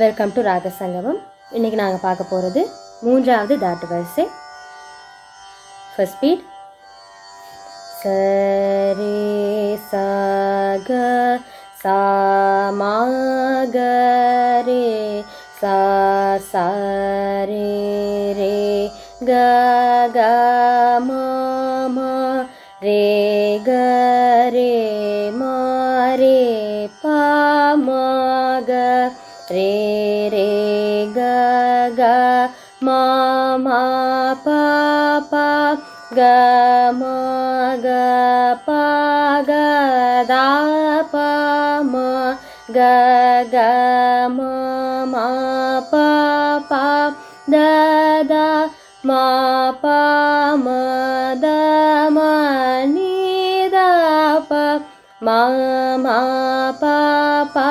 welcome to ராகசங்கமம் இன்னைக்கு நாங்கள் பார்க்க போகிறது மூன்றாவது தாட்டு வரிசை ஃபர்ஸ்ட் ஸ்பீட் சரே சாக சாமாகரே சா சாரே ரே க மா ரே க ரே மா ரே பா रे रे ग ग मा मा पा पा ग मा ग पा ग दा पा मा ग ग मा मा पा पा द दा मा पा म द मा नि दा पा मा मा पा पा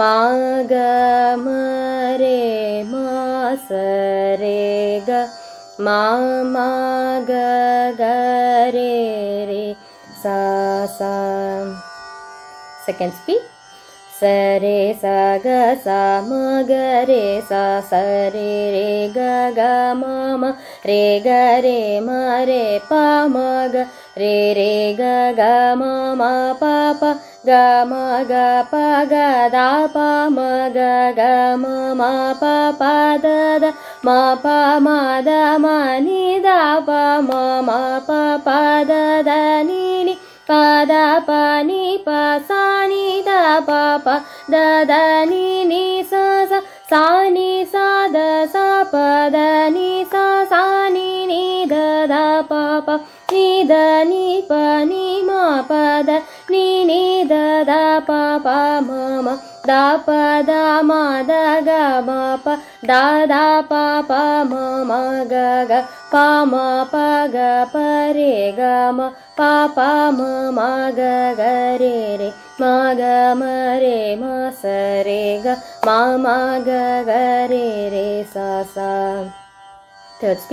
मा गे मा स रे सा सेकेण्ड् स्पी रे रे रे सरे सा ग ग रे सा रे रे रे रे रे रे ग गरे म रे म ग ग रे म रे प म ग रे रे ग ग म म प प ಗ ಮ ಗ ಪ ಗ ದ ಪ ಮ ಗ ಗ ಮ ಮ ಪ ಪ ದ ದ ಮ ಪ ಮ ದ ಮ ni ದ ಪ ಮ ಮ ಪ ಪ ದ ದ ni ni ಪ ದ ಪ ni ಪ sa ni ದ ಪ ಪ ದ ದ ni ni sa sa sa ni sa ದ sa ಪ ದ ni sa sa ni ni ದ ದ ಪ ಪ ni ದ ni ನೀನೇ ದ ದ ಪ ಮ ಮ ದ ಪ ದ ಮ ದ ಗ ಮ ಪ ದ ದ ಪ ಪ ಮ ಮ ಗ ಗ ಪ ಮ ಪ ಗ ಪ ರೇ ಗ ಮ ಪ ಪ ಮ ಮ ಗ ಗ ರೇ ರೇ ಮ ಗ ಮ ರೇ ಮ ಸ ರೇ ಗ ಮ ಮ ಗ ಗ ರೇ ರೇ ಸ ಸ ಥರ್ಡ್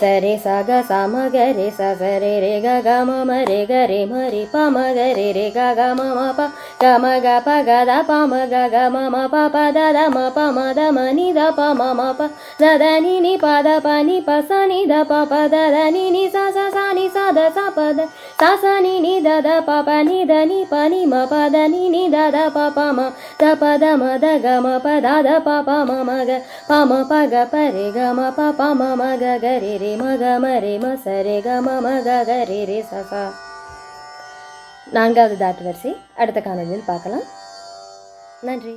సరే సగ సమ గరి సరే రే గ గ మమ రే గ రే మరి పమ గ రే రే గ గ మమ ప గ మ గ ప గ ద ప మ గ గ మమ ప ప ద ద మ ప మ ద మ ని ద ప మ మ ప ద ద ని ని ప ద ప ని ప స ని ద ప ప ద ద ని ని స స స ని స ద స ప ద స స ని ని ద ద ప ప ని ద ని ప ని మ ప ద ని ని ద ద ప ప మ த பத மத கம ப ப ம ம க ப ம ப க ப ரி க ம ப ப க க ரி ரி ம க ம ரி ம ச நான்காவது தாட்டு வரிசை அடுத்த காணொலியில் பார்க்கலாம் நன்றி